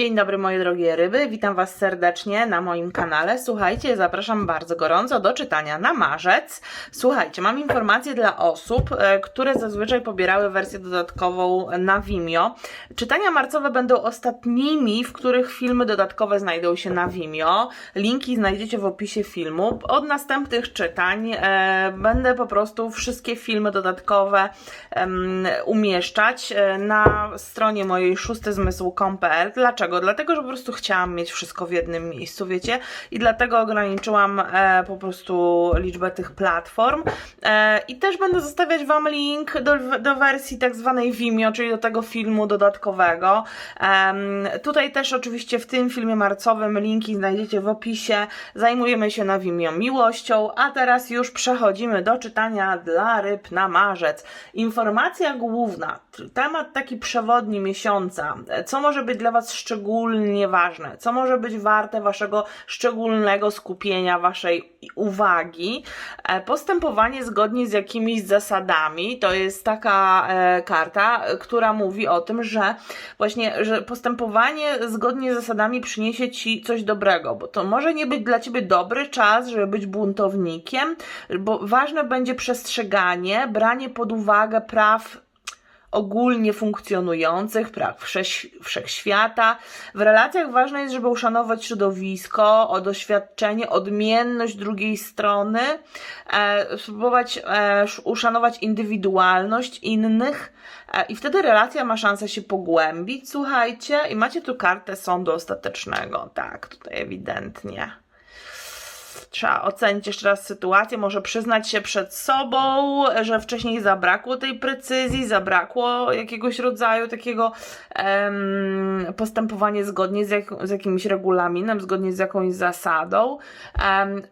Dzień dobry moje drogie ryby, witam Was serdecznie na moim kanale. Słuchajcie, zapraszam bardzo gorąco do czytania na marzec. Słuchajcie, mam informację dla osób, e, które zazwyczaj pobierały wersję dodatkową na Vimeo. Czytania marcowe będą ostatnimi, w których filmy dodatkowe znajdą się na Vimeo. Linki znajdziecie w opisie filmu. Od następnych czytań e, będę po prostu wszystkie filmy dodatkowe umieszczać e, na stronie mojej szóstezmysł.pl. Dlaczego? Dlatego, że po prostu chciałam mieć wszystko w jednym miejscu, wiecie? I dlatego ograniczyłam e, po prostu liczbę tych platform. E, I też będę zostawiać Wam link do, do wersji tak zwanej Vimeo, czyli do tego filmu dodatkowego. Em, tutaj też oczywiście w tym filmie marcowym linki znajdziecie w opisie. Zajmujemy się na Vimeo miłością, a teraz już przechodzimy do czytania dla ryb na marzec. Informacja główna, temat taki przewodni miesiąca. Co może być dla Was szczególnie ważne? Co może być warte Waszego szczególnego skupienia, Waszej uwagi? E, Postępowanie zgodnie z jakimiś zasadami to jest taka e, karta, która mówi o tym, że właśnie, że postępowanie zgodnie z zasadami przyniesie Ci coś dobrego, bo to może nie być dla Ciebie dobry czas, żeby być buntownikiem, bo ważne będzie przestrzeganie, branie pod uwagę praw ogólnie funkcjonujących, praw wszech- wszechświata. W relacjach ważne jest, żeby uszanować środowisko, o doświadczenie, odmienność drugiej strony, e, spróbować e, sz- uszanować indywidualność innych e, i wtedy relacja ma szansę się pogłębić, słuchajcie. I macie tu kartę sądu ostatecznego, tak, tutaj ewidentnie. Trzeba ocenić jeszcze raz sytuację, może przyznać się przed sobą, że wcześniej zabrakło tej precyzji, zabrakło jakiegoś rodzaju takiego postępowania zgodnie z, jak, z jakimś regulaminem, zgodnie z jakąś zasadą.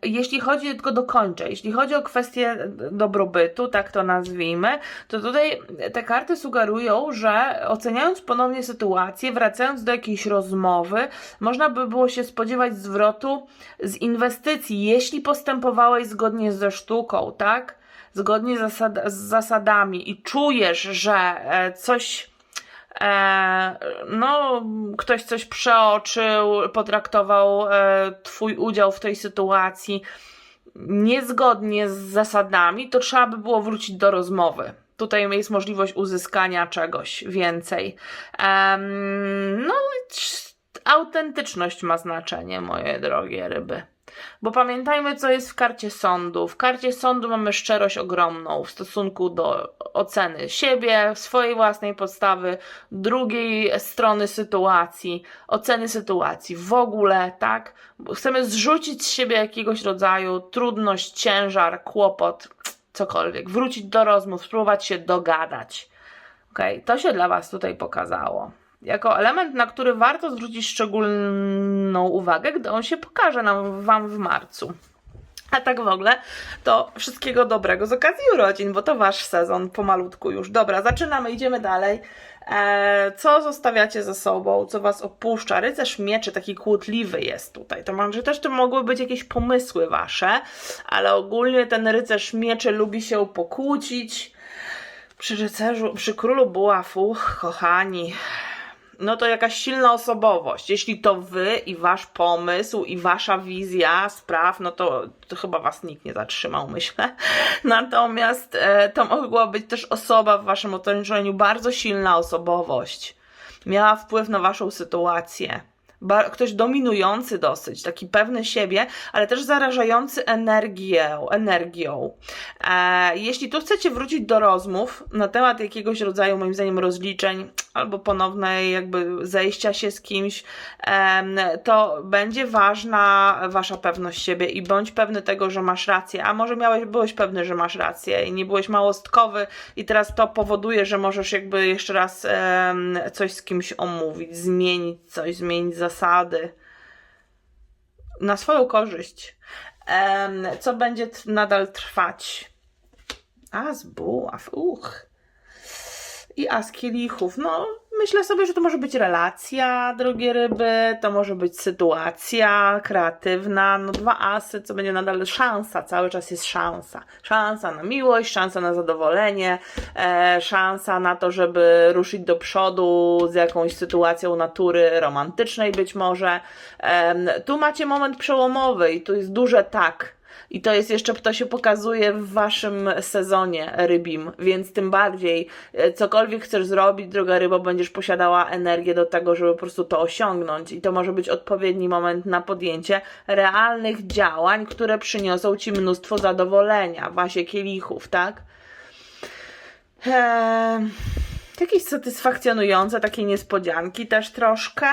Jeśli chodzi, tylko dokończę, jeśli chodzi o kwestię dobrobytu, tak to nazwijmy, to tutaj te karty sugerują, że oceniając ponownie sytuację, wracając do jakiejś rozmowy, można by było się spodziewać zwrotu z inwestycji, jeśli postępowałeś zgodnie ze sztuką, tak? Zgodnie zasad, z zasadami i czujesz, że e, coś. E, no, ktoś coś przeoczył, potraktował e, Twój udział w tej sytuacji niezgodnie z zasadami, to trzeba by było wrócić do rozmowy. Tutaj jest możliwość uzyskania czegoś więcej. No, autentyczność ma znaczenie, moje drogie ryby. Bo pamiętajmy, co jest w karcie sądu. W karcie sądu mamy szczerość ogromną w stosunku do oceny siebie, swojej własnej podstawy, drugiej strony sytuacji, oceny sytuacji w ogóle, tak? Bo chcemy zrzucić z siebie jakiegoś rodzaju trudność, ciężar, kłopot, cokolwiek, wrócić do rozmów, spróbować się dogadać. Okej, to się dla Was tutaj pokazało. Jako element, na który warto zwrócić szczególną uwagę, gdy on się pokaże nam, Wam w marcu. A tak w ogóle, to wszystkiego dobrego z okazji urodzin, bo to Wasz sezon pomalutku już. Dobra, zaczynamy, idziemy dalej. E, co zostawiacie ze sobą, co Was opuszcza? Rycerz mieczy taki kłótliwy jest tutaj. To może też to mogły być jakieś pomysły Wasze, ale ogólnie ten rycerz mieczy lubi się pokłócić. Przy rycerzu, przy królu buław, uch, kochani, no to jakaś silna osobowość. Jeśli to wy i wasz pomysł i wasza wizja spraw, no to, to chyba was nikt nie zatrzymał, myślę. Natomiast e, to mogła być też osoba w waszym otoczeniu, bardzo silna osobowość. Miała wpływ na waszą sytuację. Ktoś dominujący dosyć, taki pewny siebie, ale też zarażający energię, energią. E, jeśli tu chcecie wrócić do rozmów na temat jakiegoś rodzaju, moim zdaniem, rozliczeń albo ponownej jakby zejścia się z kimś, em, to będzie ważna wasza pewność siebie i bądź pewny tego, że masz rację, a może miałeś, byłeś pewny, że masz rację i nie byłeś małostkowy i teraz to powoduje, że możesz jakby jeszcze raz em, coś z kimś omówić, zmienić coś, zmienić zasady na swoją korzyść. Co będzie nadal trwać? As buław, uch. I as kielichów. No, myślę sobie, że to może być relacja, drogie ryby, to może być sytuacja kreatywna, no dwa asy, co będzie nadal szansa, cały czas jest szansa. Szansa na miłość, szansa na zadowolenie, e, szansa na to, żeby ruszyć do przodu z jakąś sytuacją natury romantycznej być może. Em, tu macie moment przełomowy i tu jest duże tak. I to jest jeszcze, to się pokazuje w waszym sezonie rybim, więc tym bardziej e, cokolwiek chcesz zrobić, droga rybo, będziesz posiadała energię do tego, żeby po prostu to osiągnąć. I to może być odpowiedni moment na podjęcie realnych działań, które przyniosą ci mnóstwo zadowolenia, wasie kielichów, tak? Eee, jakieś satysfakcjonujące, takie niespodzianki też troszkę.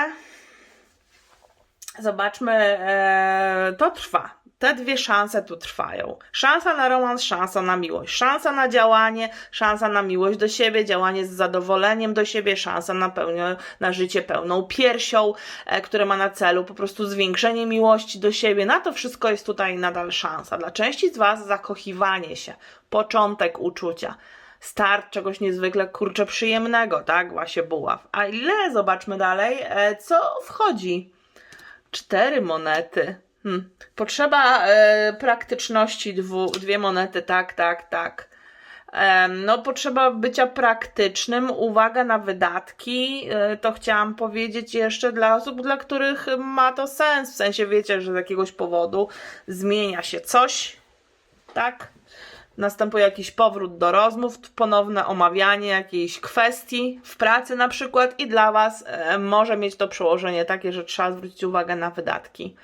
Zobaczmy, e, to trwa. Te dwie szanse tu trwają. Szansa na romans, szansa na miłość. Szansa na działanie, szansa na miłość do siebie, działanie z zadowoleniem do siebie, szansa na, pełnię, na życie pełną piersią, e, które ma na celu po prostu zwiększenie miłości do siebie. Na to wszystko jest tutaj nadal szansa. Dla części z Was zakochiwanie się, początek uczucia start czegoś niezwykle kurczę przyjemnego, tak? Właśnie buław. A ile? Zobaczmy dalej. E, co wchodzi? Cztery monety. Hmm. Potrzeba e, praktyczności, dwu, dwie monety, tak, tak, tak. Em, No, potrzeba bycia praktycznym, uwaga na wydatki. e, To chciałam powiedzieć jeszcze dla osób, dla których ma to sens. W sensie wiecie, że z jakiegoś powodu zmienia się coś, tak? Następuje jakiś powrót do rozmów, ponowne omawianie jakiejś kwestii w pracy na przykład i dla Was e, może mieć to przełożenie takie, że trzeba zwrócić uwagę na wydatki.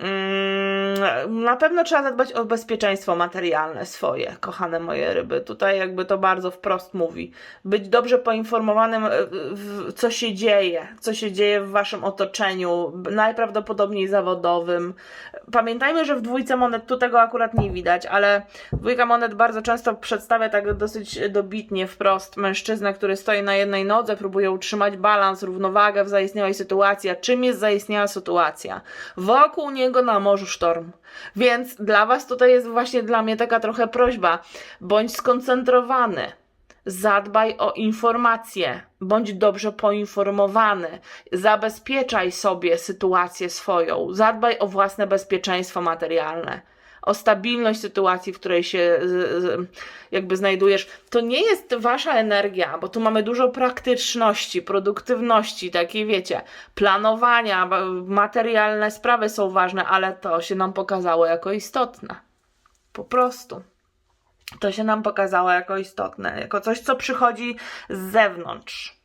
Mm, Na pewno trzeba zadbać o bezpieczeństwo materialne swoje, kochane moje ryby. Tutaj jakby to bardzo wprost mówi. Być dobrze poinformowanym, e, co się dzieje, co się dzieje w waszym otoczeniu, najprawdopodobniej zawodowym. Pamiętajmy, że w dwójce monet tu tego akurat nie widać, ale dwójka monet bardzo często przedstawia tak dosyć dobitnie, wprost mężczyznę, który stoi na jednej nodze, próbuje utrzymać balans, równowagę w zaistniałej sytuacji. A czym jest zaistniała sytuacja? Wokół niego na morzu sztorm. Więc dla Was tutaj jest właśnie dla mnie taka trochę prośba. Bądź skoncentrowany. Zadbaj o informacje, bądź dobrze poinformowany, zabezpieczaj sobie sytuację swoją, zadbaj o własne bezpieczeństwo materialne, o stabilność sytuacji, w której się jakby znajdujesz. To nie jest wasza energia, bo tu mamy dużo praktyczności, produktywności, takiej wiecie, planowania, materialne sprawy są ważne, ale to się nam pokazało jako istotne. Po prostu. To się nam pokazało jako istotne, jako coś, co przychodzi z zewnątrz.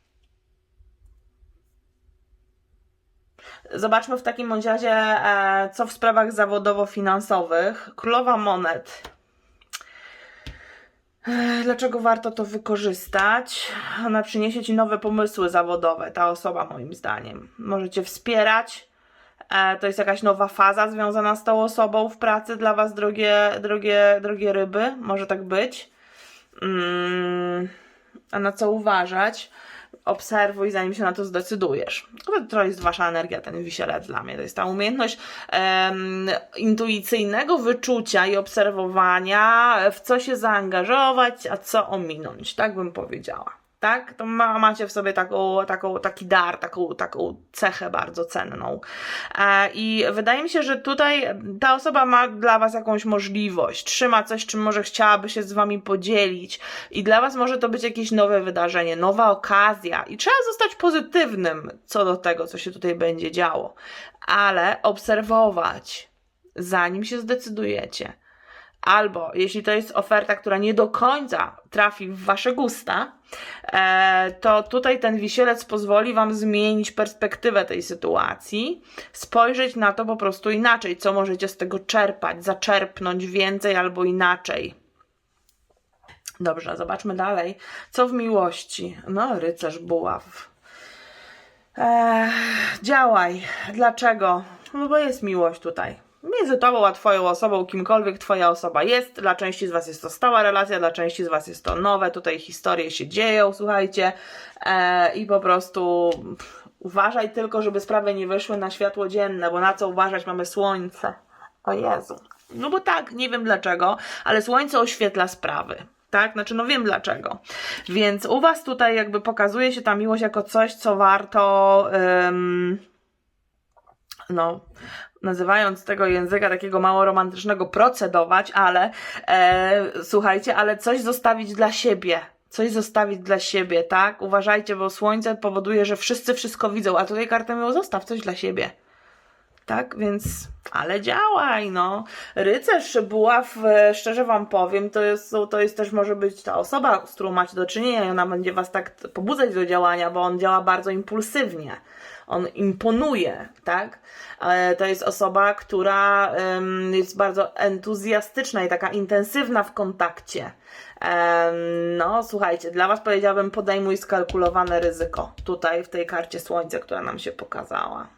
Zobaczmy w takim bądź e, co w sprawach zawodowo-finansowych. Królowa monet. Dlaczego warto to wykorzystać? Ona przyniesie ci nowe pomysły zawodowe, ta osoba, moim zdaniem. Możecie wspierać. E, to jest jakaś nowa faza związana z tą osobą w pracy dla Was, drogie, drogie, drogie ryby. Może tak być. Mm, a na co uważać? Obserwuj, zanim się na to zdecydujesz. To jest wasza energia, ten wisielec dla mnie. To jest ta umiejętność em, intuicyjnego wyczucia i obserwowania, w co się zaangażować, a co ominąć. Tak bym powiedziała. Tak? To ma, macie w sobie taką, taką, taki dar, taką, taką cechę bardzo cenną. E, I wydaje mi się, że tutaj ta osoba ma dla Was jakąś możliwość, trzyma coś, czym może chciałaby się z Wami podzielić, i dla Was może to być jakieś nowe wydarzenie, nowa okazja, i trzeba zostać pozytywnym co do tego, co się tutaj będzie działo, ale obserwować, zanim się zdecydujecie. Albo jeśli to jest oferta, która nie do końca trafi w wasze gusta, e, to tutaj ten wisielec pozwoli wam zmienić perspektywę tej sytuacji, spojrzeć na to po prostu inaczej, co możecie z tego czerpać, zaczerpnąć więcej albo inaczej. Dobrze, zobaczmy dalej. Co w miłości? No, rycerz buław. Eee, działaj. Dlaczego? No bo jest miłość tutaj. Między tobą a twoją osobą, kimkolwiek twoja osoba jest. Dla części z was jest to stała relacja, dla części z was jest to nowe. Tutaj historie się dzieją, słuchajcie. Eee, I po prostu uważaj tylko, żeby sprawy nie wyszły na światło dzienne, bo na co uważać mamy słońce. O Jezu. No bo tak, nie wiem dlaczego, ale słońce oświetla sprawy. Tak, znaczy, no wiem dlaczego. Więc u Was tutaj jakby pokazuje się ta miłość jako coś, co warto. ym, no, nazywając tego języka takiego mało romantycznego, procedować, ale e, słuchajcie, ale coś zostawić dla siebie. Coś zostawić dla siebie, tak? Uważajcie, bo słońce powoduje, że wszyscy wszystko widzą, a tutaj kartę miał zostaw coś dla siebie. Tak, więc, ale działaj, no. Rycerz buław, e, szczerze wam powiem, to jest, to jest też może być ta osoba, z którą macie do czynienia i ona będzie was tak pobudzać do działania, bo on działa bardzo impulsywnie. On imponuje, tak? E, To jest osoba, która jest bardzo entuzjastyczna i taka intensywna w kontakcie. No, słuchajcie, dla Was powiedziałabym podejmuj skalkulowane ryzyko. Tutaj w tej karcie słońce, która nam się pokazała.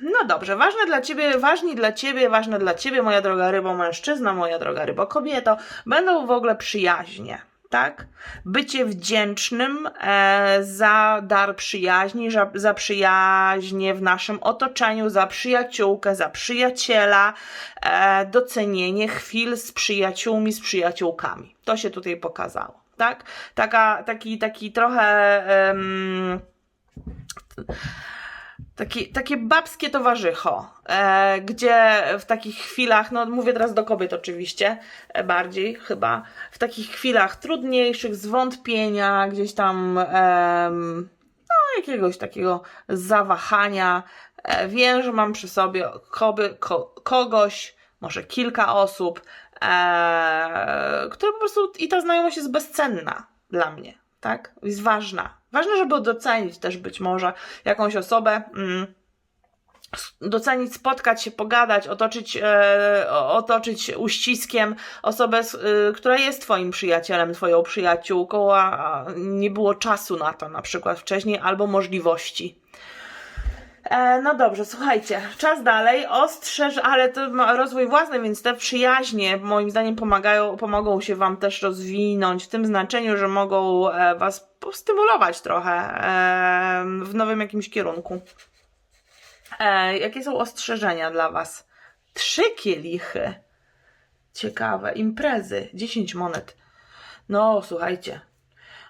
No dobrze, ważne dla ciebie, ważni dla ciebie, ważne dla ciebie, moja droga rybo mężczyzna, moja droga rybo kobieto, będą w ogóle przyjaźnie, tak? Bycie wdzięcznym e, za dar przyjaźni, za, za przyjaźnie w naszym otoczeniu, za przyjaciółkę, za przyjaciela, e, docenienie chwil z przyjaciółmi, z przyjaciółkami. To się tutaj pokazało, tak? Taka, taki, taki trochę. em, Taki, takie babskie towarzycho, e, gdzie w takich chwilach, no mówię teraz do kobiet oczywiście, e, bardziej chyba, w takich chwilach trudniejszych, zwątpienia, gdzieś tam, em, no jakiegoś takiego zawahania, e, wiem, że mam przy sobie koby, ko, kogoś, może kilka osób, e, które po prostu, i ta znajomość jest bezcenna dla mnie, tak? Jest ważna. Ważne, żeby docenić też być może jakąś osobę, mm, docenić, spotkać się, pogadać, otoczyć, e, otoczyć uściskiem osobę, y, która jest Twoim przyjacielem, Twoją przyjaciółką, a nie było czasu na to na przykład wcześniej albo możliwości. E, no dobrze, słuchajcie, czas dalej, ostrzeż, ale to rozwój własny, więc te przyjaźnie moim zdaniem pomagają, pomogą się Wam też rozwinąć w tym znaczeniu, że mogą e, Was postymulować trochę e, w nowym jakimś kierunku. Jakie są ostrzeżenia dla Was? Trzy kielichy. Ciekawe. Imprezy. 10 monet. No, słuchajcie.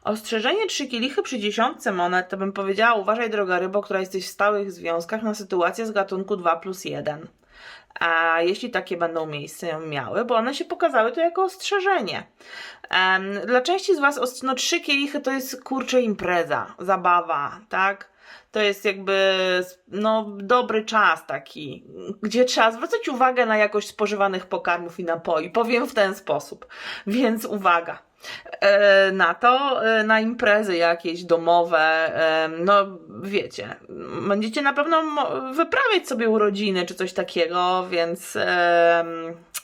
Ostrzeżenie trzy kielichy przy dziesiątce monet, to bym powiedziała, uważaj droga rybo, która jesteś w stałych związkach na sytuację z gatunku 2 plus 1. A jeśli takie będą miejsce miały, bo one się pokazały to jako ostrzeżenie. Em, dla części z Was no, trzy kielichy to jest kurczę impreza, zabawa, tak? To jest jakby no, dobry czas taki, gdzie trzeba zwracać uwagę na jakość spożywanych pokarmów i napoi. Powiem w ten sposób. Więc uwaga na to, e, na imprezy jakieś domowe, e, no wiecie, będziecie na pewno wyprawiać sobie urodziny czy coś takiego, więc e,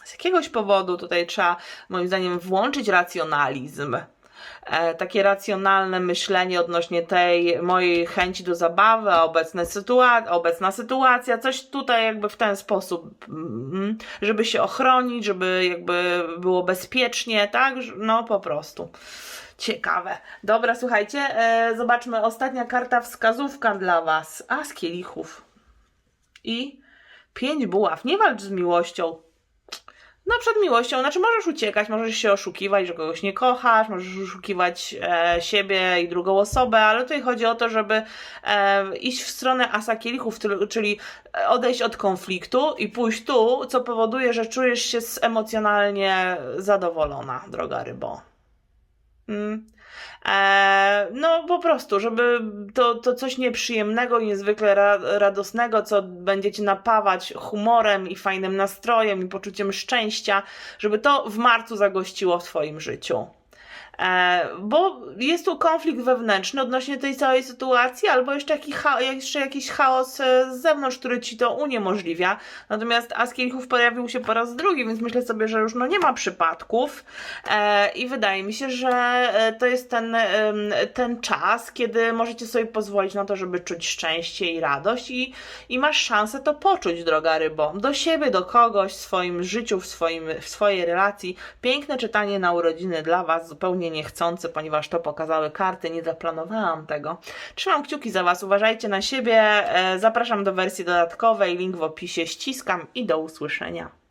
z jakiegoś powodu tutaj trzeba moim zdaniem włączyć racjonalizm. E, takie racjonalne myślenie odnośnie tej mojej chęci do zabawy, obecne sytua- obecna sytuacja, coś tutaj jakby w ten sposób, mm, żeby się ochronić, żeby jakby było bezpiecznie, tak? No po prostu. Ciekawe. Dobra, słuchajcie, e, zobaczmy, ostatnia karta wskazówka dla Was. A z kielichów. I pięć buław. Nie walcz z miłością. No przed miłością, znaczy możesz uciekać, możesz się oszukiwać, że kogoś nie kochasz, możesz oszukiwać e, siebie i drugą osobę, ale tutaj chodzi o to, żeby e, iść w stronę asa kielichów, czyli odejść od konfliktu i pójść tu, co powoduje, że czujesz się emocjonalnie zadowolona, droga rybo. Mm. E, no po prostu, żeby to, to coś nieprzyjemnego i niezwykle ra, radosnego, co będziecie napawać humorem i fajnym nastrojem i poczuciem szczęścia, żeby to w marcu zagościło w Twoim życiu. E, bo jest tu konflikt wewnętrzny odnośnie tej całej sytuacji, albo jeszcze, jeszcze jakiś chaos e, z zewnątrz, który ci to uniemożliwia. Natomiast As Kielichów pojawił się po raz drugi, więc myślę sobie, że już no, nie ma przypadków. E, I wydaje mi się, że to jest ten, ten czas, kiedy możecie sobie pozwolić na to, żeby czuć szczęście i radość, i, i masz szansę to poczuć, droga rybo. Do siebie, do kogoś, w swoim życiu, w, swoim, w swojej relacji. Piękne czytanie na urodziny dla Was, zupełnie niechcący, ponieważ to pokazały karty, nie zaplanowałam tego. Trzymam kciuki za Was, uważajcie na siebie. E, Zapraszam do wersji dodatkowej, link w opisie, ściskam i do usłyszenia.